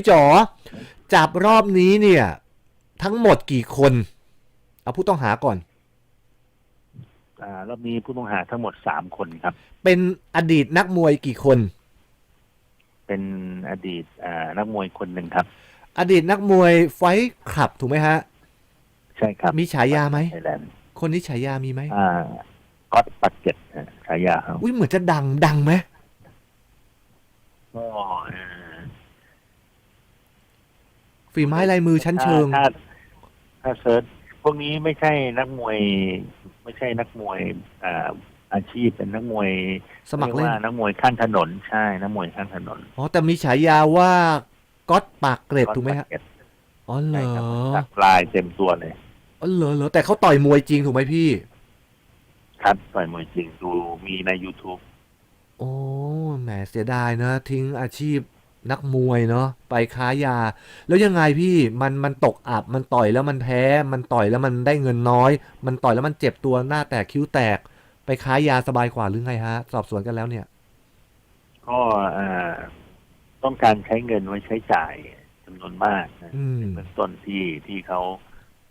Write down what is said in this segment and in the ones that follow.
พี่จ๋อจับรอบนี้เนี่ย ทั้งหมดกี่คน เอาผู้ต้องหาก่อน อ่ารอบนี้ผู้ต้องหาทั้งหมดสามคนครับ เป็นอดีตนักมวยกี่คน เป็นอดีตอ่านักมวยคนหนึ่งครับ อดีตนักมวยไฟท์คลับถูกไหมฮะ ใช่ครับมีฉายาไหม ไทยแลนด์คนนี้ฉายามีไหมอ่าก็อตปักเก็ตอ่าฉายาเขาอุ้ยเหมือนจะดังดังไหมก็อ่า ฝีไม้ลายมือชั้นเชิงถ้าถ้าถ้าเซิร์ชพวกนี้ไม่ใช่นักมวย ไม่ใช่นักมวยอ่าอาชีพเป็นนักมวยสมัครเล่นยกว่านักมวยข้างถนนใช่นักมวยข้างถนนอ๋อแต่มีฉายาว่าก๊อตปากเกร็ดถูกไหมฮะก็อตปักเก็ตอ๋อเหรใช่อครับสักลายเต็มตัวเลยอ๋อเหรอเหรอแต่เขาต่อยมวยจริงถูกไหมพี่ ครับต่อยมวยจริงดูมีใน YouTube โอ้แหมเสียดายนะ ทิ้งอาชีพ นักมวยเนาะไปค้ายา แล้วยังไงพี่มันมันตกอับมันต่อยแล้วมันแพ้ มันต่อยแล้วมันได้เงินน้อย มันต่อยแล้วมันเจ็บตัวหน้าแตกคิ้วแตก ไปค้ายาสบายกว่าหรือไงฮะ สอบสวนกันแล้วเนี่ย ก็อ่าต้องการใช้เงินไว้ใช้จ่ายจำนวนมากนะอืมเบื้องต้นที่ที่เขา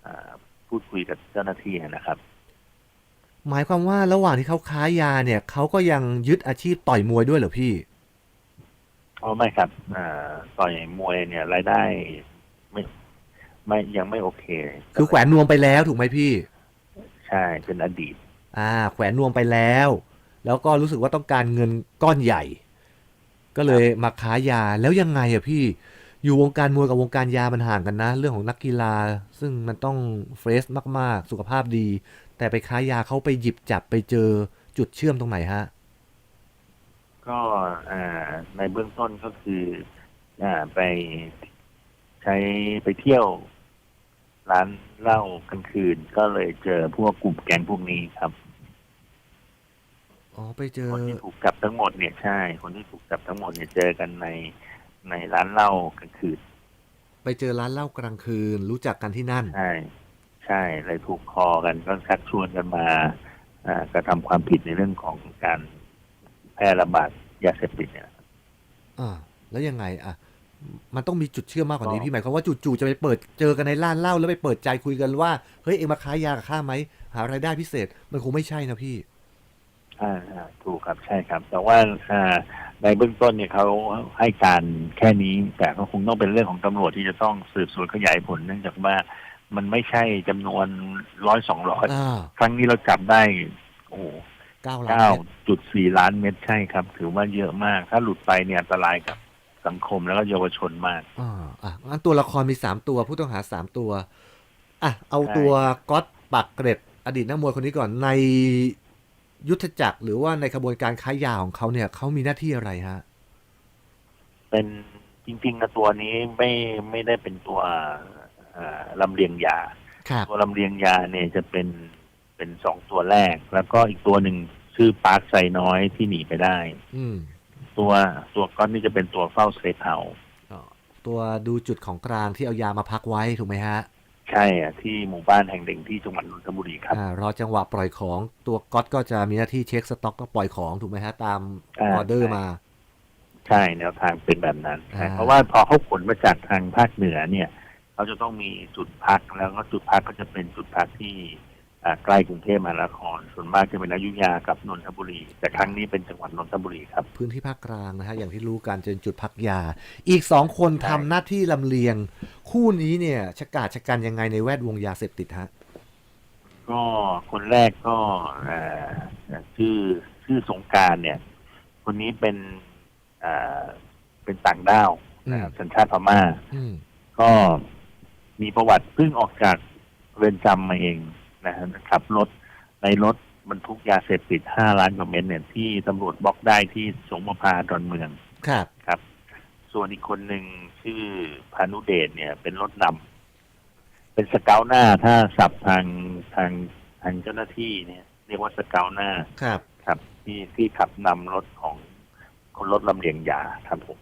อ่าพูดคุยกับเจ้าหน้าที่นะครับหมายความว่าระหว่างที่เขาค้ายาเนี่ยเขาก็ยังยึดอาชีพต่อยมวยด้วยเหรอพี่ อ๋อไม่ครับอ่าต่อยมวยเนี่ยรายได้ไม่ไม่ยังไม่โอเค คือแขวนนวมไปแล้วถูกไหมพี่ ใช่เป็นอดีต อ่า แขวนนวมไปแล้ว แล้วก็รู้สึกว่าต้องการเงินก้อนใหญ่ ก็เลยมาค้ายาแล้วยังไงอะพี่ อยู่วงการมวยกับวงการยามันห่างกันนะ เรื่องของนักกีฬา ซึ่งมันต้องเฟรชมากๆ สุขภาพดี แต่ไปค้ายาเขาไปหยิบจับไปเจอจุดเชื่อมตรงไหนฮะ ก็อ่าในเบื้องต้นก็คืออ่าไปใช้ไปเที่ยวร้านเหล้ากลางคืน ก็เลยเจอพวกกลุ่มแก๊งพวกนี้ครับอ๋อไปเจอคนที่ถูกจับทั้งหมดเนี่ยใช่ คนที่ถูกจับทั้งหมดเนี่ยเจอกันในในร้านเหล้ากลางคืน ไปเจอร้านเหล้ากลางคืน รู้จักกันที่นั่นใช่ใช่เลยถูกคอกันก็ชักชวนกันมาอ่ากระทำความผิดในเรื่องของการ แพร่ระบาดยาเสพติดเนี่ยอ่าแล้วยังไงอะมันต้องมีจุดเชื่อมมากกว่านี้ก็พี่หมายความว่าจู่ๆจะไปเปิดเจอกันในร้านเหล้าแล้วไปเปิดใจคุยกันว่าเฮ้ยเองมาค้ายากับข้าไหมหารายได้พิเศษ มันคงไม่ใช่นะพี่อ่าอ่าถูกครับใช่ครับ แต่ว่าอ่าในเบื้องต้นเนี่ยเขาให้การแค่นี้ แต่ก็คงต้องเป็นเรื่องของตำรวจที่จะต้องสืบสวนขยายผลเนื่องจากว่ามันไม่ใช่จำนวนร้อยสองร้อยอ่าครั้งนี้เราจับได้โอ้โห เก้าล้านเก้าเม็ดจุดสี่ล้านเม็ดใช่ครับ ถือว่าเยอะมาก ถ้าหลุดไปเนี่ยอันตรายกับสังคมแล้วก็เยาวชนมากอ่าอะงั้นตัวละครมีสามตัวผู้ต้องหาสามตัวอะเอาใช่ตัวก๊อตปักเกร็ด อดีตนักมวยคนนี้ก่อนในยุทธจักรหรือว่าในขบวนการค้ายาของเขาเนี่ยเขามีหน้าที่อะไรฮะ เป็นจริงๆนะตัวนี้ไม่ไม่ได้เป็นตัวอ่าลำเลียงยาครับตัวลำเลียงยาเนี่ยจะเป็น เป็นสองตัวแรก แล้วก็อีกตัวหนึ่งชื่อปาร์คไซน้อยที่หนีไปได้ อืมตัวตัวก้อนนี่จะเป็นตัวเฝ้าเซฟเฮาส์อ๋อตัวดูจุดของกลางที่เอายามาพักไว้ถูกไหมฮะ ใช่อะที่หมู่บ้านแห่งหนึ่งที่จังหวัดนนทบุรีครับอ่ารอจังหวะปล่อยของตัวก๊อตก็จะมีหน้าที่เช็คสต็อกก็ปล่อยของถูกไหมฮะ ตามออ่าอเดอร์ใช่มา ใช่แนวทางเป็นแบบนั้นใช่อ่าเพราะว่าพอเขาขนมาจากทางภาคเหนือเนี่ยเขาจะต้องมีจุดพักแล้วก็จุดพักก็จะเป็นจุดพักที่อ่า ใกล้กรุงเทพมหานครส่วนมากจะเป็นอยุธยากับนนทบุรี แต่ครั้งนี้เป็นจังหวัดนนทบุรีครับ พื้นที่ภาคกลางนะฮะอย่างที่รู้กันจะเป็นจุดพักยา อีกสองคนใช่ทำหน้าที่ลำเลียง คู่นี้เนี่ยชะกาจชะกันยังไงในแวดวงยาเสพติดฮะก็คนแรกก็เอ่อชื่อชื่อสงกรารเนี่ย คนนี้เป็นเอ่อเป็นต่างด้าวอืมนะครับสัญชาติพม่าอืมก็มีประวัติเพิ่งออกจากเรือนจำมาเอง นะฮะขับรถในรถบรรทุกยาเสพติดห้าล้านกว่าเม็ดเนี่ยที่ตำรวจบล็อกได้ที่สงประพาดอนเมืองครับครับ ส่วนอีกคนหนึ่งชื่อพานุเดชเนี่ย เป็นรถนำเป็นสเกลหน้าถ้าสับทางทางทางเจ้าหน้าที่เนี่ย เรียกว่าสเกลหน้าครับครับที่ที่ขับนำรถของคนรถลำเลียงยาครับผม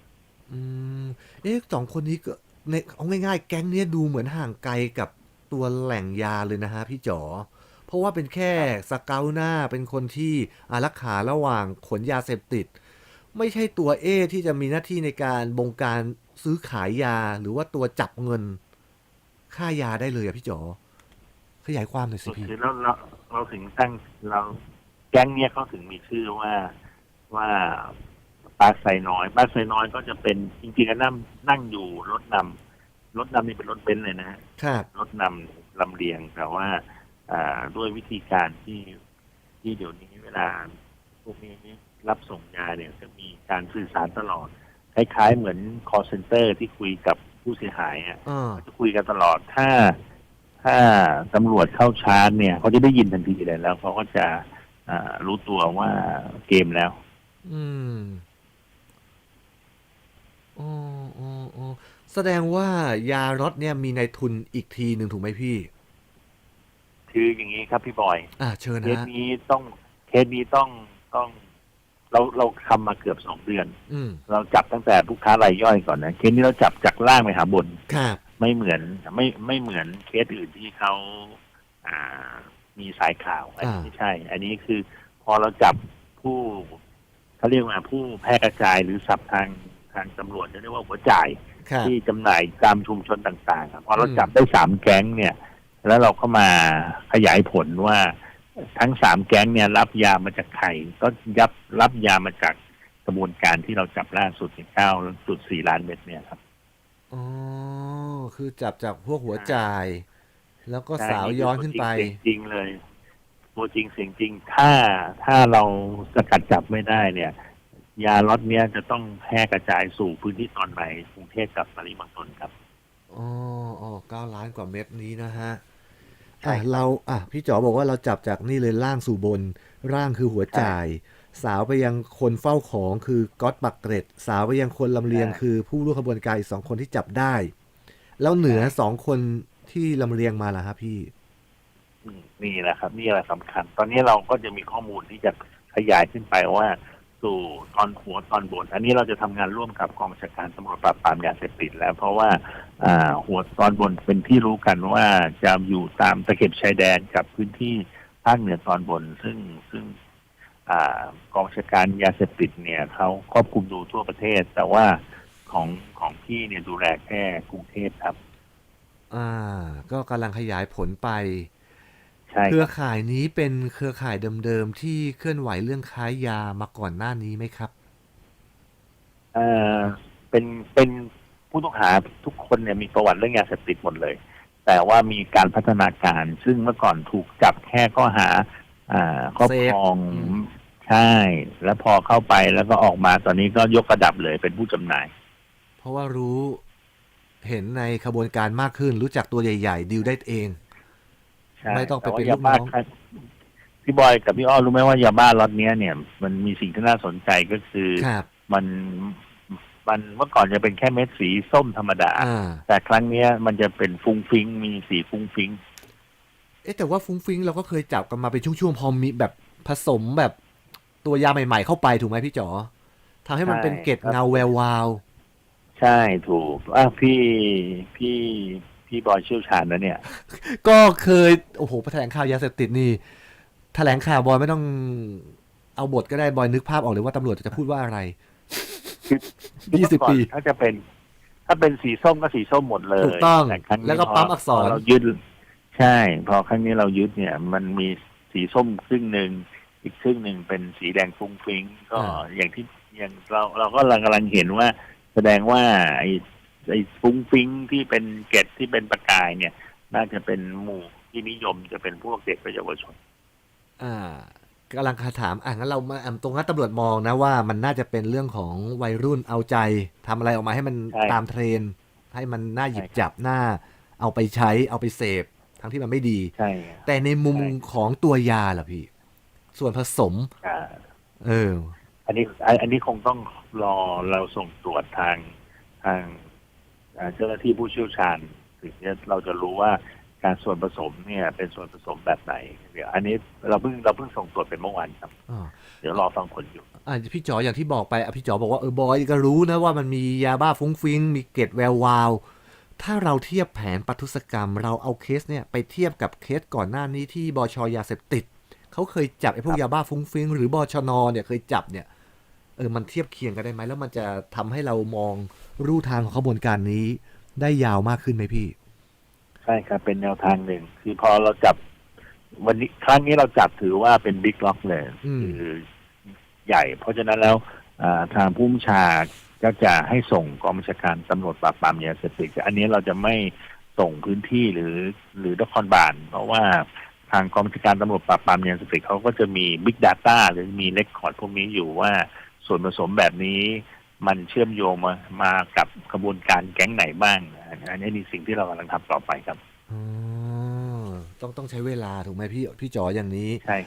อืมเอ๊ะสองคนนี้ก็ในเอาง่ายๆ แก๊งเนี้ยดูเหมือนห่างไกลกับ ตัวแหล่งยาเลยนะฮะพี่จ๋อเพราะว่าเป็นแค่สเกลหน้าเป็นคนที่อารักขาระหว่างขนยาเสพติด ไม่ใช่ตัวเอที่จะมีหน้าที่ในการบงการซื้อขายยาหรือว่าตัวจับเงิน ค่ายาได้เลยอะพี่จ๋อขยายความหน่อยสิพี่คือเราเราเราถึงตั้งเราแก๊งเนี้ยเขาถึงมีชื่อว่าว่าปลาไซน้อยปลาไซน้อยก็จะเป็นจริงๆก็นั่งนั่งอยู่รถนำ รถนำนี่เป็นรถเบนซ์เลยนะฮะครับ รถนำลำเลียงแต่ว่า อ่าด้วยวิธีการที่ที่เดี๋ยวนี้เวลาพวกนี้รับส่งยาเนี่ยจะมีการสื่อสารตลอดคล้ายๆเหมือน call center ที่คุยกับผู้เสียหายอะอ่า จะคุยกันตลอดถ้า ถ้าตำรวจเข้าชาร์จเนี่ยเขาจะได้ยินทันทีเลยแล้วเขาก็จะอ่ารู้ตัวว่าเกมแล้ว อืม อ๋ออ๋ออ๋อ แสดงว่ายารถเนี่ยมีในายทุนอีกทีหนึ่งถูกไหมพี่ คืออย่างนี้ครับพี่บอย อ่าเชิญเคสฮะนี้ต้องเคสนี้ต้องต้อง เราเราทำมาเกือบสองเดือน อืมเราจับตั้งแต่ผู้ค้ารายย่อยก่อนนะเคสนี้เราจับจากล่างไปหาบน ครับ ไม่เหมือนไม่ไม่เหมือนเคสอื่นที่เขาอ่า มีสายข่าวอันนี้อ่า ไม่ใช่ อันนี้คือพอเราจับผู้เขาเรียกว่าผู้แพร่กระจายหรือสับทางทางตำรวจจะเรียกว่าหัวจ่าย ครับที่จำหน่ายตามชุมชนต่างๆครับพอเราอืมจับได้สามแก๊งเนี่ย แล้วเราก็มาขยายผลว่าทั้งสามแก๊งเนี่ยรับยามาจากใครก็ยับรับยามาจากกระบวนการที่เราจับล่าสุดเก้าจุดสี่ล้านเม็ดเนี่ยครับอ๋อคือจับจากพวกหัวจ่าย แล้วก็ใช่สาวย้อนขึ้นไปตัวจริงเสียงจริงเลยตัวจริงเสียงจริงถ้าถ้าเราสกัดจับไม่ได้เนี่ย ยาล็อตเนี้ยจะต้องแพร่กระจายสู่พื้นที่ตอนไหนกรุงเทพกับปริมณฑลครับอ๋ออ๋อเก้าล้านกว่าเม็ดนี้นะฮะใช่อะครับเราอะพี่จ๋อบอกว่าเราจับจากนี่เลยล่างสู่บน ร่างคือหัวจ่าย สาวไปยังคนเฝ้าของคือก๊อตปักเกร็ด สาวไปยังคนลำเลียงคือผู้ร่วมขบวนการอีกสองคนที่จับได้ แล้วเหนือสองคนที่ลำเลียงมาล่ะครับพี่อืมนี่แหละครับ นี่แหละสำคัญ ตอนนี้เราก็จะมีข้อมูลที่จะขยายขึ้นไปว่า สู่ตอนหัวตอนบน อันนี้เราจะทำงานร่วมกับกองบัญชาการตำรวจปราบปรามยาเสพติดแล้ว เพราะว่าหัวตอนบนเป็นที่รู้กันว่าจะอยู่ตามตะเข็บชายแดนกับพื้นที่ภาคเหนือตอนบน ซึ่งซึ่งอกองชาการยาเสพติดเนี่ยเขาครอบคุมดูทั่วประเทศ แต่ว่าของของพี่เนี่ยดูแลแค่กรุงเทพครับ อ่า ก็กำลังขยายผลไป เครือครับข่ายนี้เป็นเครือข่ายเดิมๆที่เคลื่อนไหวเรื่องค้ายามาก่อนหน้านี้ไหมครับเอ่อเป็นเป็นผู้ต้องหาทุกคนเนี่ยมีประวัติเรื่องยาเสพติดหมดเลย แต่ว่ามีการพัฒนาการ ซึ่งเมื่อก่อนถูกจับแค่ข้อหา อ่าครอบครองเสพอืมใช่ แล้วพอเข้าไปแล้วก็ออกมาตอนนี้ก็ยกระดับเลยเป็นผู้จำหน่าย เพราะว่ารู้เห็นในขบวนการมากขึ้นรู้จักตัวใหญ่ ๆดีลได้เองใช่ ไม่ต้องไปแต่ว่าเป็นลูกยาบ้าน้องครับพี่บอยกับพี่อ้อรู้ไหมว่ายาบ้าล็อตเนี้ยเนี่ย มันมีสิ่งที่น่าสนใจก็คือครับมันมันเมื่อก่อนจะเป็นแค่เม็ดสีส้มธรรมดาอ่าแต่ครั้งเนี้ยมันจะเป็นฟุ้งฟิ้งมีสีฟุ้งฟิ้งเอ๊ะแต่ว่าฟุ้งฟิ้งเราก็เคยจับกันมาเป็นช่วงๆพอมีแบบผสมแบบตัวยาใหม่ ๆ เข้าไปถูกไหมพี่จ๋อทำให้มันเป็นเกล็ดเงาแวววาว ใช่ถูกอะพี่พี่ พี่บอยเชี่ยวชาญนะเนี่ย ก็เคยโอ้โหแถลงข่าวยาเสพติดนี่แถลงข่าวบอยไม่ต้องเอาบทก็ได้บอยนึกภาพออกเลยว่าตำรวจจะพูดว่าอะไรยี่สิบเมื่อก่อนปีถ้าจะเป็น ถ้าเป็นสีส้มก็สีส้มหมดเลยถูกต้องแต่ครั้งนี้แล้วก็พปั๊มอักษรพเรายึดใช่ พอครั้งนี้เรายึดเนี่ย มันมีสีส้มครึ่งหนึ่งอีกครึ่งหนึ่งเป็นสีแดงฟุ้งฟิ้งก็อย่างที่อย่างเราเราก็กำลังเห็นว่า แสดงว่าไอ้ ไอ้ฟุ้งฟิ้งที่เป็นเกล็ดที่เป็นประกายเนี่ย น่าจะเป็นหมู่ที่นิยมจะเป็นพวกเด็กและเยาวชน อ่ากำลังคาถามอะงั้นเรามาอะตรงนั้นตำรวจมองนะว่ามันน่าจะเป็นเรื่องของวัยรุ่นเอาใจทำอะไรออกมาให้มันใช่ตามเทรนด์ให้มันน่าหยิบใช่ครับจับหน้า เอาไปใช้เอาไปเสพ ทั้งที่มันไม่ดีใช่แต่ในมุมใช่ของตัวยาล่ะพี่ ส่วนผสมอ่าเออ อันนี้อันอันนี้คงต้องรอเราส่งตรวจทางทางอ่า เจ้าหน้าที่ผู้เชี่ยวชาญถึงจะเราจะรู้ว่าการส่วนผสมเนี่ยเป็นส่วนผสมแบบไหนเดี๋ยวอันนี้เราเพิ่งเราเพิ่งส่งตรวจเป็นเมื่อวานครับอ่าเดี๋ยวรอฟังผลอยู่อ่าพี่จ๋ออย่างที่บอกไปอะพี่จ๋อบอกว่าเออบอยก็รู้นะว่ามันมียาบ้าฟุ้งฟิ้งมีเกล็ดแวววาว ถ้าเราเทียบแผนปทุศกรรม เราเอาเคสเนี่ยไปเทียบกับเคสก่อนหน้านี้ที่บชยาเสพติดเขาเคยจับไอ้พวกครับยาบ้าฟุ้งฟิ้งหรือบชนเนี่ยเคยจับเนี่ย เออมันเทียบเคียงกันได้ไหมแล้วมันจะทำให้เรามองรูทางของขบวนการนี้ได้ยาวมากขึ้นไหมพี่ ใช่ครับเป็นแนวทางหนึ่งคือพอเราจับ วันนี้ครั้งนี้เราจับถือว่าเป็นบิ๊กล็อกเลยอืมคือใหญ่ เพราะฉะนั้นแล้วอ่าทางผู้บัญชาก็จะให้ส่งกองบัญชาการตำรวจปราบปรามยาเสพติดอันนี้เราจะไม่ส่งพื้นที่หรือ หรือนครบาลเพราะว่าทางกองบัญชาการตำรวจปราบปรามยาเสพติดเขาก็จะมีบิ๊ก Data หรือมีเรคคอร์ดพวกนี้อยู่ว่า ส่วนผสมแบบนี้มันเชื่อมโยงมามากับกระบวนการแก๊งไหนบ้างอันนี้นี่สิ่งที่เรากำลังทำต่อไปครับอ๋อต้องต้องใช้เวลาถูกไหมพี่พี่จ๋ออย่างนี้ใช่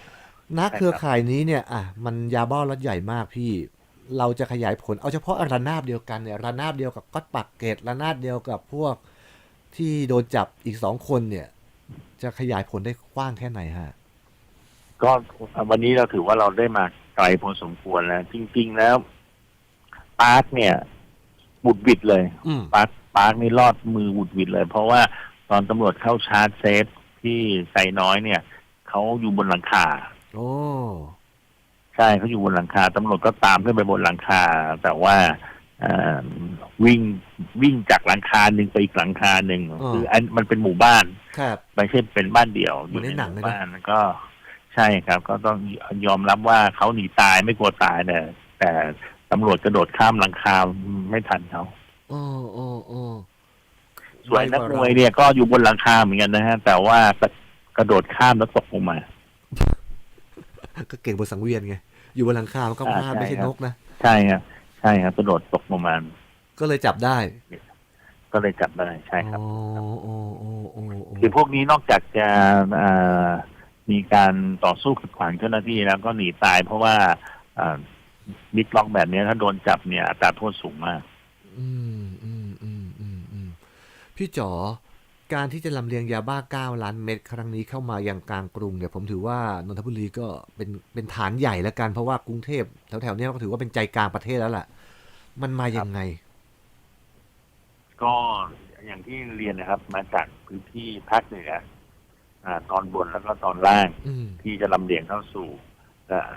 นักใช่ครับเครือข่ายนี้เนี่ยอะมันยาบ้าล็อตใหญ่มากพี่ เราจะขยายผลเอาเฉพาะระนาบเดียวกันเนี่ยระนาบเดียวกับก๊อตปักเกตระนาบเดียวกับพวกที่โดนจับอีกสองคนเนี่ย จะขยายผลได้กว้างแค่ไหนฮะก็วันนี้เราถือว่าเราได้มา ไกลพอสมควรแล้ว จริง ๆ แล้วปาร์คเนี่ยบุดหวิดเลยอืมปาร์คปาร์คนี่รอดมือบุดหวิดเลย เพราะว่าตอนตำรวจเข้าชาร์จเซฟที่ไซน้อยเนี่ยเขาอยู่บนหลังคาโอ้ใช่เขาอยู่บนหลังคาตำรวจก็ตามขึ้นไปบนหลังคา แต่ว่าเอ่อวิ่งวิ่งจากหลังคาหนึ่งไปอีกหลังคาหนึ่งคืออันมันเป็นหมู่บ้านครับไม่ใช่เป็นบ้านเดี่ยวเหมือนในหนังเลยนะบ้านก็ ใช่ครับ ก็ต้องยอมรับว่าเขาหนีตายไม่กลัวตายเนี่ยแต่ตำรวจกระโดดข้ามหลังคาไม่ทันเขาโอ้โอ้โอ้ส่วนนักมวยเนี่ยก็อยู่บนหลังคาเหมือนกันนะฮะ แต่ว่ากระโดดข้ามแล้วตกลงมา ก็เก่งบนสังเวียนไง อยู่บนหลังคามันก็พลาดอ่าใช่ไม่ใช่ครับนกนะ ใช่ครับใช่ครับกระโดดตกลงมา ก็เลยจับได้ ก็เลยจับได้ใช่ครับโอ้โอ้โอ้โอ้โอ้คือพวกนี้นอกจากจะเอ่อ มีการต่อสู้ขัดขวางเจ้าหน้าที่แล้วก็หนีตายเพราะว่าบิ๊กล็อกแบบนี้ถ้าโดนจับเนี่ยอัตราโทษสูงมาก อืมอืมอืมอืมอืมพี่จ๋อการที่จะลำเลียงยาบ้าเก้าล้านเม็ดครั้งนี้เข้ามายังกลางกรุงเนี่ยผมถือว่านนทบุรีก็เป็นเป็นฐานใหญ่แล้วกันเพราะว่ากรุงเทพแถวๆเนี้ยก็ถือว่าเป็นใจกลางประเทศแล้วล่ะ มันมายังไง ก็อย่างที่เรียนนะครับ มาจากพื้นที่ภาคเหนืออ่า ตอนบนแล้วก็ตอนล่างอืมที่จะลำเลียงเข้าสู่เอ่อ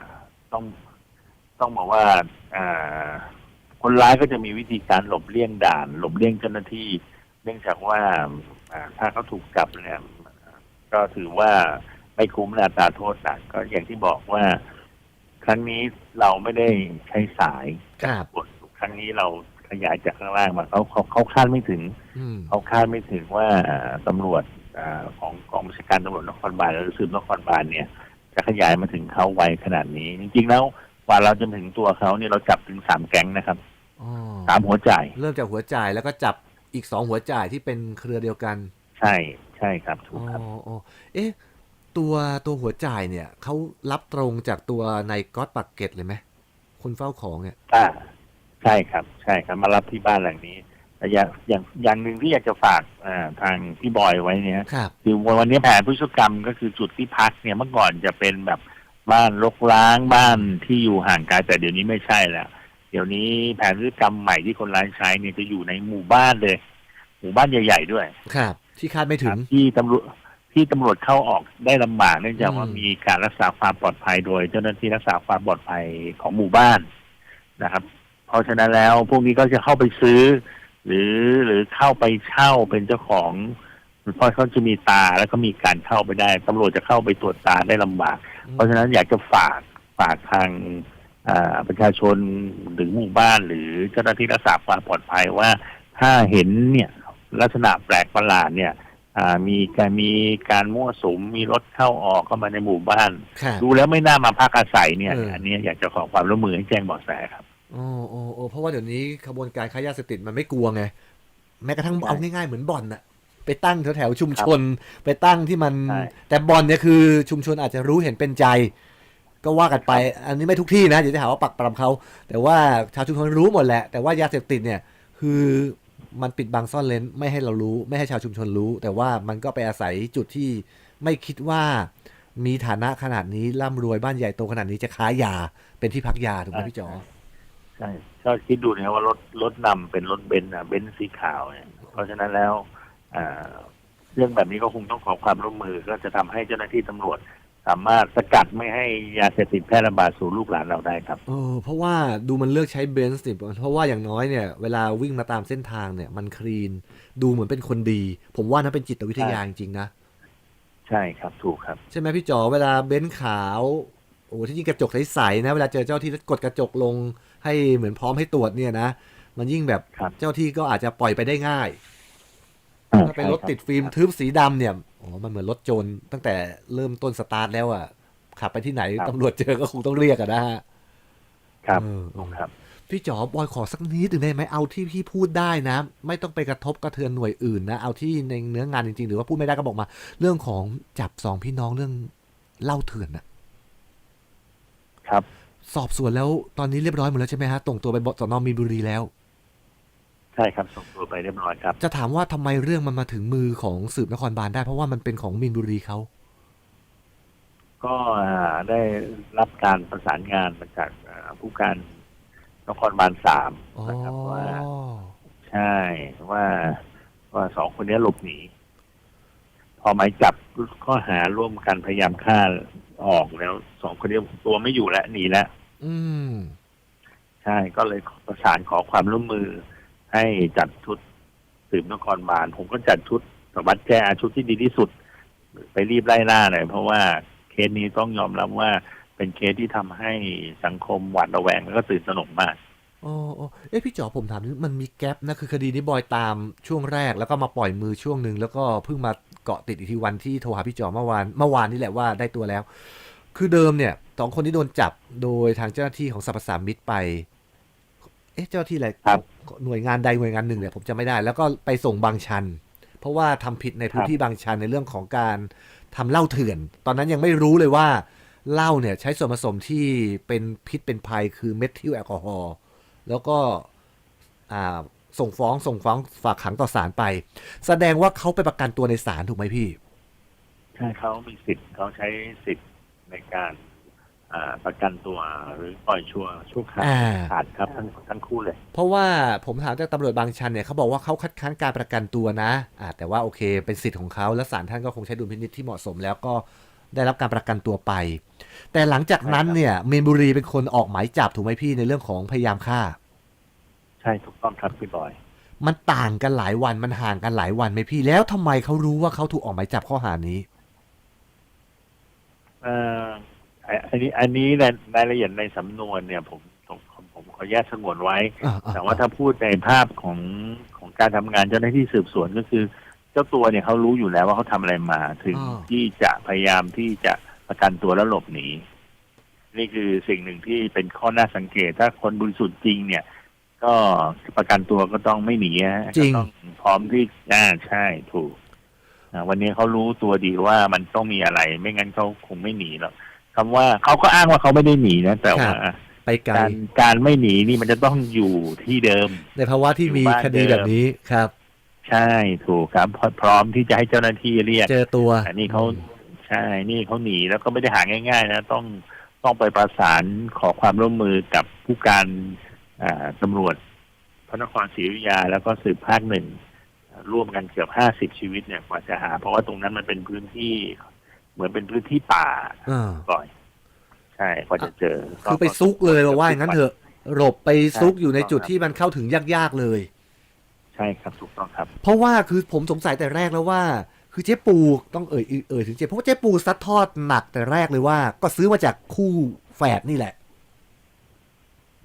ต้องต้องบอกว่าอ่าคนร้ายก็จะมีวิธีการหลบเลี่ยงด่าน หลบเลี่ยงเจ้าหน้าที่ เนื่องจากว่าอ่าถ้าเขาถูกจับเนี่ยก็ถือว่าไม่คุ้มและอัตราโทษหนักก็อย่างที่บอกว่า ครั้งนี้เราไม่ได้ใช้สายครับกดครั้งนี้เราขยายจากข้างล่างมาเขาเขาเขาคาดไม่ถึงอืมเขาคาดไม่ถึงว่าอ่าตำรวจอา ของกองบัญชาการตำรวจนครบาลหรือสืบนครบาลเนี่ย จะขยายมาถึงเขาไวขนาดนี้ จริง ๆ แล้วกว่าเราจะถึงตัวเขาเนี่ยเราจับถึงสามแก๊งนะครับอ๋อสามหัวจ่ายเริ่มจากหัวจ่ายแล้วก็จับอีกสองหัวจ่ายที่เป็นเครือเดียวกัน ใช่ใช่ครับถูอ๋กอครับอ๋อเอ๊ะตัวตัวหัวจ่ายเนี่ยเขารับตรงจากตัวในก๊อตปักเก็ตเลยไหมคนเฝ้าของเนี่ยอ่าใช่ครับ ใช่ครับมารับที่บ้านหลังนี้ แต่อย่างอย่างอย่างหนึ่งที่อยากจะฝากอ่าทางพี่บอยไว้เนี่ยครับคือวันนี้แผนพุทธกรรมก็คือจุดที่พักเนี่ยเมื่อก่อนจะเป็นแบบบ้านรกร้างบ้านที่อยู่ห่างไกลแต่เดี๋ยวนี้ไม่ใช่แล้ว เดี๋ยวนี้แผนพฤติกรรมใหม่ที่คนร้ายใช้เนี่ยจะอยู่ในหมู่บ้านเลย หมู่บ้านใหญ่ ๆด้วย ครับ ที่คาดไม่ถึงที่ตำรวจที่ตำรวจเข้าออกได้ลำบากเนื่องจากว่าอืมมีการรักษาความปลอดภัยโดย เจ้าหน้าที่รักษาความปลอดภัยของหมู่บ้านนะครับ เพราะฉะนั้นแล้วพวกนี้ก็จะเข้าไปซื้อ หรือหรือเข้าไปเช่าเป็นเจ้าของเพราะเขาจะมีตาแล้วก็มีการเข้าไปได้ตำรวจจะเข้าไปตรวจตาได้ลำบาก เพราะฉะนั้นอยากจะฝากฝากทางอ่าประชาชนหรือหมู่บ้าน หรือเจ้าหน้าที่รักษาความปลอดภัยว่าถ้าเห็นเนี่ยลักษณะแปลกประหลาดเนี่ยอ่ามีการมีการมั่วสุมมีรถเข้าออกเข้ามาในหมู่บ้านครับดูแล้วไม่น่ามาพักอาศัยเนี่ยเอออัอันนี้อยากจะขอความร่วมมือให้แจ้งเบาะแสครับ โอ้โอ้โอ้เพราะว่าเดี๋ยวนี้ขบวนการค้ายาเสพติดมันไม่กลัวไง แม้กระทั่งใช่เอาง่ายๆเหมือนบ่อนน่ะ ไปตั้งแถวแถวๆชุมชน ไปตั้งที่มันใช่แต่บ่อนเนี่ยคือชุมชนอาจจะรู้เห็นเป็นใจ ก็ว่ากันไป อันนี้ไม่ทุกที่นะเดี๋ยวจะหาว่าปักปรำเขา แต่ว่าชาวชุมชนรู้หมดแหละ แต่ว่ายาเสพติดเนี่ย คือมันปิดบังซ่อนเลนไม่ให้เรารู้ ไม่ให้ชาวชุมชนรู้ แต่ว่ามันก็ไปอาศัยจุดที่ไม่คิดว่ามีฐานะขนาดนี้ร่ำรวยบ้านใหญ่โตขนาดนี้จะค้ายาเป็นที่พักยาถูกไหมพี่จ๋อใช่ก็คิดดูนะครับว่ารถรถนำเป็นรถเบนซ์อะเบนซ์สีขาวเนี่ยเพราะฉะนั้นแล้วอ่าเรื่องแบบนี้ก็คงต้องขอความร่วมมือก็จะทำให้เจ้าหน้าที่ตำรวจ สามารถสกัดไม่ให้ยาเสพติดแพร่ระบาดสู่ลูกหลานเราได้ครับเออเพราะว่าดูมันเลือกใช้เบนซ์สิเพราะว่าอย่างน้อยเนี่ย เวลาวิ่งมาตามเส้นทางเนี่ย มันคลีน ดูเหมือนเป็นคนดี ผมว่านะเป็นจิตวิทยาจริงๆนะ ใช่ครับถูกครับ ใช่ไหมพี่จอเวลาเบนซ์ขาวโอ้ที่จริงกระจกใสๆนะ เวลาเจอเจ้าที่กดกระจกลง ให้เหมือนพร้อมให้ตรวจเนี่ยนะ มันยิ่งแบบครับเจ้าที่ก็อาจจะปล่อยไปได้ง่ายอ่าถ้าเป็นรถใช่คบติดฟิล์มทึบสีดำเนี่ยโอ้มันเหมือนรถโจรตั้งแต่เริ่มต้นสตาร์ทแล้วอะขับไปที่ไหนครับตำรวจเจอก็คงต้องเรียกอะนะฮะครับเออเออครับ พี่จ๋อบอยขอสักนิดหนึ่งได้ไหมเอาที่พี่พูดได้นะ ไม่ต้องไปกระทบกระเทือนหน่วยอื่นนะ เอาที่ในเนื้องานจริงๆ หรือว่าพูดไม่ได้ก็บอกมา เรื่องของจับสองพี่น้องเรื่องเหล่าเถื่อนนะครับ สอบสวนแล้วตอนนี้เรียบร้อยหมดแล้วใช่ไหมฮะส่งตัวไปบสนมีนบุรีแล้ว ใช่ครับส่งตัวไปเรียบร้อยครับ จะถามว่าทำไมเรื่องมันมาถึงมือของสืบนครบาลได้ เพราะว่ามันเป็นของมีนบุรีเขาก็อ่าได้รับการประสานงานมาจากอ่าผู้การนครบาลสามอ๋อนะครับว่าใช่ว่าว่าสองคนนี้หลบหนี พอหมายจับข้อหาร่วมกันพยายามฆ่าออกแล้วสองคนนี้ตัวไม่อยู่แล้วหนีแล้ว อืม ใช่ก็เลยประสานขอความร่วมมือ ให้จัดชุดสืบนครบาลผมก็จัดชุดสวัสดิ์แจ้ชุดที่ดีที่สุด ไปรีบไล่ล่าเลยเพราะว่าเคสนี้ต้องยอมรับว่าเป็นเคสที่ทำให้สังคมหวาดระแวงแล้วก็ตื่นตระหนกมากอ๋ออ๋อเอ้พี่จ๋อผมถามนิดมันมีแกลบนะคือคดีนี้บอยตามช่วงแรกแล้วก็มาปล่อยมือช่วงหนึ่งแล้วก็เพิ่งมาเกาะติดอีกทีวันที่โทรหาพี่จ๋อเมื่อวานเมื่อวานนี่แหละว่าได้ตัวแล้ว คือเดิมเนี่ย สองคนที่โดนจับโดยทางเจ้าหน้าที่ของสรรพสามิตไป เอ๊ะเจ้าหน้าที่อะไรครับหน่วยงานใดหน่วยงานหนึ่งเนี่ยผมจะไม่ได้ แล้วก็ไปส่งบางชัน เพราะว่าทำผิดในพื้นที่บางชันในเรื่องของการทำเหล้าเถื่อน ตอนนั้นยังไม่รู้เลยว่าเหล้าเนี่ยใช้ส่วนผสมที่เป็นพิษเป็นภัยคือเมทิลแอลกอฮอล์แล้วก็อ่าส่งฟ้องส่งฟ้องฝากขังต่อศาลไป แสดงว่าเขาไปประกันตัวในศาลถูกไหมพี่ใช่เขามีสิทธิ์เขาใช้สิทธิ์ในการอ่า ประกันตัวหรือปล่อยชั่วชั่วคราวอ่า ขาดครับทั้งทั้งคู่เลย เพราะว่าผมถามจากตำรวจบางชันเนี่ยเขาบอกว่าเขาคัดค้านการประกันตัวนะอ่าแต่ว่าโอเค เป็นสิทธิ์ของเขาและศาลท่านก็คงใช้ดุลพินิจที่เหมาะสมแล้วก็ได้รับการประกันตัวไป แต่หลังจากนั้นเนี่ยเมนบุรีเป็นคนออกหมายจับถูกไหมพี่ในเรื่องของพยายามฆ่า ใช่ถูกต้องครับพี่บอย มันต่างกันหลายวันมันห่างกันหลายวันไหมพี่ แล้วทำไมเขารู้ว่าเขาถูกออกหมายจับข้อหานี้ เอ่อ อันนี้อันนี้ในรายละเอียดในสำนวนเนี่ยผมผมผมผมขอแยกสงวนไว้อ่อ่แต่ว่าถ้าพูดในภาพของของการทำงานเจ้าหน้าที่สืบสวนก็คือ เจ้าตัวเนี่ยเขารู้อยู่แล้วว่าเขาทำอะไรมา ถึงอ่าที่จะพยายามที่จะประกันตัวแล้วหลบหนีนี่คือสิ่งหนึ่งที่เป็นข้อน่าสังเกต ถ้าคนบริสุทธิ์จริงเนี่ย ก็ประกันตัวก็ต้องไม่หนีฮะจริงก็ต้องพร้อมที่อ่าใช่ถูกอ่าวันนี้เขารู้ตัวดีว่ามันต้องมีอะไร ไม่งั้นเขาคงไม่หนีหรอก คำว่าเขาก็อ้างว่าเขาไม่ได้หนีนะแต่ว่าไปไกลการการไม่หนีนี่มันจะต้องอยู่ที่เดิม ในภาวะที่มีอยู่บ้านคดีเดิมแบบนี้ครับ ใช่ถูกครับพร้อพร้อมที่จะให้เจ้าหน้าที่เรียกเจอตัวอันนี้เขาใช่นี่เขาหนีแล้วก็ไม่ได้หาง่าย ๆ นะ ต้องต้องไปประสานขอความร่วมมือกับผู้การอ่าตำรวจพระนครศรีอยุธยาแล้วก็สืบภาคหนึ่งร่วมกันเกือบห้าสิบชีวิตเนี่ยกว่าจะหา เพราะว่าตรงนั้นมันเป็นพื้นที่ เหมือนเป็นพื้นที่ป่าอ่า ก่อนใช่กว่าจะเจอคือไปซุกเลยว่าว่าอย่างนั้นเถอะหลบไปซุกอยู่ในจุดที่มันเข้าถึงยากๆเลย ใช่ครับถูกต้องครับ เพราะว่าคือผมสงสัยแต่แรกแล้วว่า คือเจ๊ปูต้องเอ่ยเอ่ยถึงเจ๊เพราะว่าเจ๊ปูซัดทอดหนักแต่แรกเลยว่า ก็ซื้อมาจากคู่แฝดนี่แหละ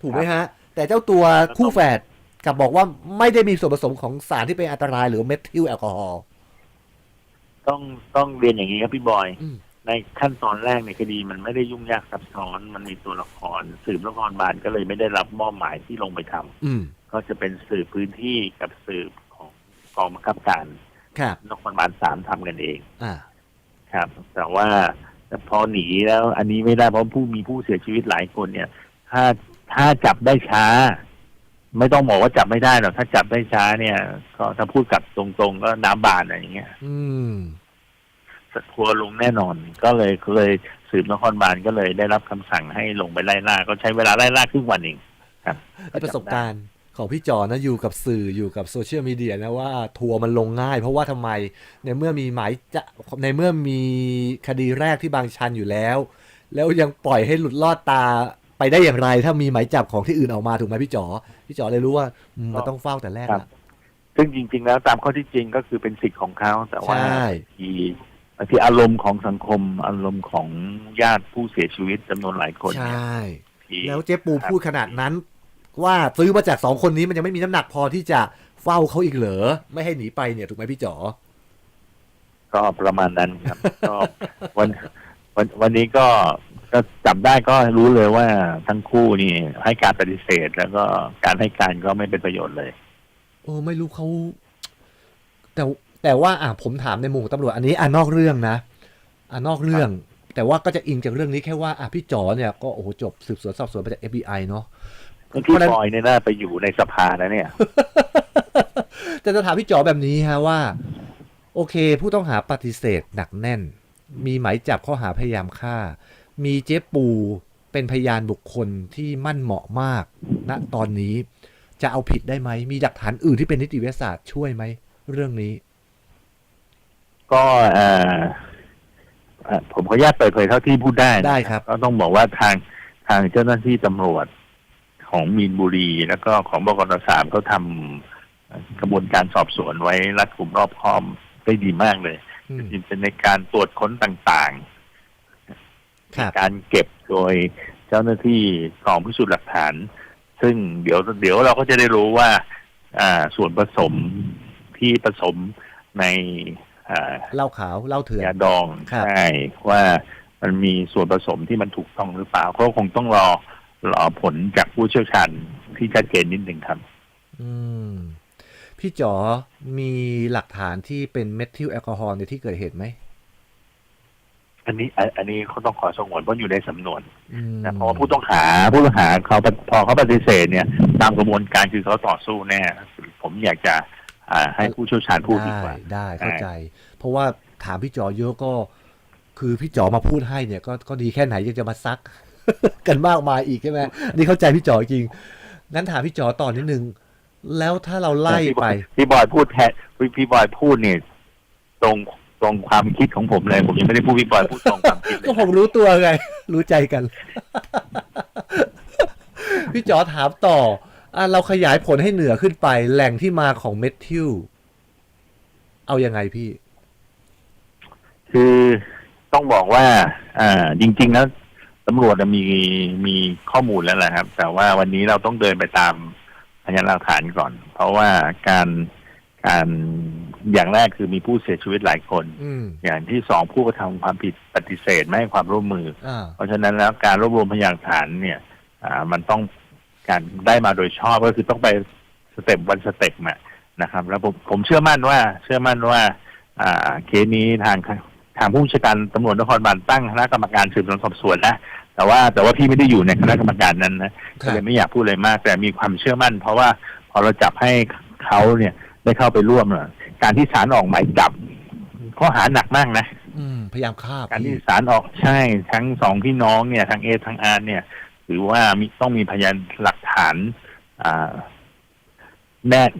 ถูกไหมฮะ แต่เจ้าตัวคู่แฝดกลับบอกว่าไม่ได้มีส่วนผสมของสารที่เป็นอันตรายหรือเมทิลแอลกอฮอล์ ต้องต้องเรียนอย่างนี้ครับพี่บอย อืมในขั้นตอนแรกในคดีมันไม่ได้ยุ่งยากซับซ้อน มันมีตัวละคร สืบนครบาลก็เลยไม่ได้รับมอบหมายที่ลงไปทำอืมก็จะเป็นสืบพื้นที่กับสืบของกองบังคับการครับ นครบาลสามทำกันเอง อ่า ครับ แต่ว่าพอหนีแล้วอันนี้ไม่ได้เพราะผู้มีผู้เสียชีวิตหลายคนเนี่ย ถ้าถ้าจับได้ช้า ไม่ต้องบอกว่าจับไม่ได้หรอกถ้าจับได้ช้าเนี่ย ก็ถ้าพูดกับตรงๆ ก็น้ำบานอะไรอย่างเงี้ย อืมทัวร์ลงแน่นอน ก็เลยเลยสืบนครบาลก็เลยได้รับคำสั่งให้ลงไปไล่ล่า ก็ใช้เวลาไล่ล่าครึ่งวันเองครับมีประสบการณ์ของพี่จอนะอยู่กับสื่ออยู่กับโซเชียลมีเดียนะว่าทัวร์มันลงง่าย เพราะว่าทำไมในเมื่อมีหมายจะในเมื่อมีคดีแรกที่บางชันอยู่แล้ว แล้วยังปล่อยให้หลุดลอดตา ไปได้อย่างไรถ้ามีหมายจับของที่อื่นออกมาถูกไหมพี่จอพี่จอเลยรู้ว่าอืมมันต้องเฝ้าแต่แรกครับละซึ่งจริง ๆ แล้วตามข้อที่จริงก็คือเป็นสิทธิ์ของเขาแต่ว่าใช่ ที่บางทีอารมณ์ของสังคมอารมณ์ของญาติผู้เสียชีวิตจำนวนหลายคนใชเนี่ย่ ที่ แล้วเจ๊ปูพูดขนาดนั้น ว่าซื้อมาจากสองคนนี้มันยังไม่มีน้ำหนักพอที่จะเฝ้าเขาอีกเหรอไม่ให้หนีไปเนี่ยถูกไหมพี่จอก็ประมาณนั้นครับ ก็วันวันวันนี้ก็ ก็จับได้ก็รู้เลยว่าทั้งคู่นี่ให้การปฏิเสธ แล้วก็การให้การก็ไม่เป็นประโยชน์เลย โอ้ไม่รู้เขาแต่แต่ว่าอะผมถามในมุมของตำรวจอันนี้อะนอกเรื่องนะอะนอกเรื่อง แต่ว่าก็จะอิงจากเรื่องนี้แค่ว่าอะพี่จ๋อเนี่ยก็โอ้โหจบสืบสวนสอบสวนมาจาก FBI เนาะพี่เพราะฉะนั้นบอยเนี่ยน่าไปอยู่ในสภาแล้วเนี่ยแต่จะถามพี่จ๋อแบบนี้ฮะว่า โอเค ผู้ต้องหาปฏิเสธหนักแน่น มีหมายจับข้อหาพยายามฆ่า มีเจ๊ปูเป็นพยานบุคคลที่มั่นเหมาะมากณตอนนี้จะเอาผิดได้ไหม มีหลักฐานอื่นที่เป็นนิติวิทยาศาสตร์ช่วยไหม เรื่องนี้ ก็เอ่อเอ่อผมขออนุญาตเปิดเผยเท่าที่พูดได้นะได้ครับ ก็ต้องบอกว่าทางทางเจ้าหน้าที่ตำรวจของมีนบุรี แล้วก็ของบกตสามเขาทำกระบวนการสอบสวนไว้รัดกุมรอบคอบได้ดีมากเลยอืมเป็นในการตรวจค้นต่างครับๆ การเก็บโดยเจ้าหน้าที่กองพิสูจน์หลักฐาน ซึ่งเดี๋ยวเดี๋ยวเราก็จะได้รู้ว่า อ่าส่วนผสมที่ผสมในอ่าเหล้าขาวเหล้าเถื่อนยาดองครับใช่ว่ามันมีส่วนผสมที่มันถูกต้องหรือเปล่าก็คงต้องรอรอผลจากผู้เชี่ยวชาญที่ชัดเจนนิดหนึ่งครับ อืม พี่จ๋อมีหลักฐานที่เป็นเมทิลแอลกอฮอล์ในที่เกิดเหตุไหม อันนี้อันอันนี้เขาต้องขอสงวนเพราะอยู่ในสำนวนอืมนะเพราะว่าผู้ต้องหาผู้ต้องหาเขาพอเขาปฏิเสธเนี่ย ตามกระบวนการคือเขาต่อสู้แน่ ผมอยากจะอ่าให้ผู้เชี่ยวชาญพูดดีได้กว่าได้เข้าใจ เพราะว่าถามพี่จ๋อเยอะก็ คือพี่จ๋อมาพูดให้เนี่ย ก็ก็ดีแค่ไหนยังจะมาซัก กันมากมายอีกใช่ไหมอันนี่เข้าใจพี่จ๋อจริงงั้นถามพี่จ๋อต่อนิดนึงแล้วถ้าเราไล่ไป พี่บอยพูดแทนพี่พี่บอยพูดเนี่ยตรง ตรงความคิดของผมเลย ผมยังไม่ได้พูดพี่บอยพูดตรงความคิดเลก็ยผมรู้ตัวไง รู้ใจกัน พี่จ๋อถามต่ออะเราขยายผลให้เหนือขึ้นไป แหล่งที่มาของเมทิลเอายังไงพี่ คือต้องบอกว่า อ่า จริง ๆ แล้วตำรวจน่ะมีมีข้อมูลแล้วแหละครับ แต่ว่าวันนี้เราต้องเดินไปตามพยานหลักฐานก่อน เพราะว่าการการ อย่างแรกคือมีผู้เสียชีวิตหลายคนอืมอย่างที่สองผู้กระทำความผิดปฏิเสธไม่ให้ความร่วมมืออ่าเพราะฉะนั้นแล้วการรวบรวมพยานหลักฐานเนี่ยอ่ามันต้องการได้มาโดยชอบก็คือต้องไปสเต็ปวันสเต็ปมานะครับ แล้วผมผมเชื่อมั่นว่า เชื่อมั่นว่าอ่าเคสนี้ทางทางผู้บัญชาการตำรวจนครบาลตั้งคณะกรรมการสืบสวนสอบสวนนะแต่ว่าแต่ว่าพี่ไม่ได้อยู่ในคณะกรรมการนั้นนะคก็รับเลยไม่อยากพูดอะไรมาก แต่มีความเชื่อมั่น เพราะว่าพอเราจับให้เขาเนี่ย ได้เข้าไปร่วมเนี่ยการที่ศาลออกหมายจับข้อหาหนักมากนะ อืม พยายามฆ่าการพี่ที่ศาลออกใช่ทั้งสองพี่น้องเนี่ยทั้งเอทั้งอาร์เนี่ยถือว่ามีต้องมีพยานหลักฐาน อ่า แน่น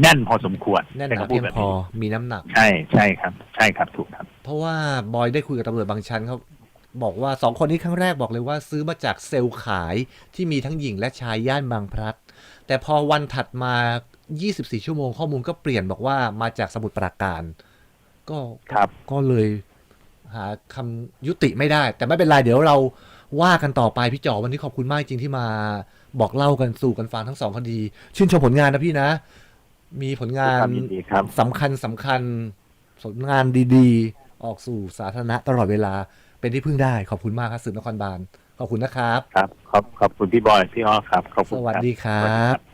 แน่นพอสมควรแน่นหใช้นาคำพูเพีดยงแบบพอนี้มีน้ำหนัก ใช่ใช่ครับ ใช่ครับถูกครับ เพราะว่าบอยได้คุยกับตำรวจบางชั้นเขาบอกว่าสองคนนี้ครั้งแรกบอกเลยว่า ซื้อมาจากเซลล์ขายที่มีทั้งหญิงและชายย่านบางพลัด แต่พอวันถัดมา 24 ชั่วโมงข้อมูลก็เปลี่ยนบอกว่ามาจากสมุทรปราการ ก็ครับก็เลยหาคำยุติไม่ได้ แต่ไม่เป็นไรเดี๋ยวเราว่ากันต่อไปพี่จ๋อวันนี้ขอบคุณมากจริงที่มาบอกเล่ากันสู่กันฟังทั้งสองคดี ชื่นชมผลงานนะพี่นะ มีผลงานด้วยความยินดีครับสำคัญสำคัญผลงานดีๆ ออกสู่สาธารณะตลอดเวลาเป็นที่พึ่งได้ ขอบคุณมากครับสืบนครบาลขอบคุณนะครับ ครับขอบขอบคุณพี่บอยพี่อ้อครับขอบสคุณวัสครับดีครัสวัสดีบครับ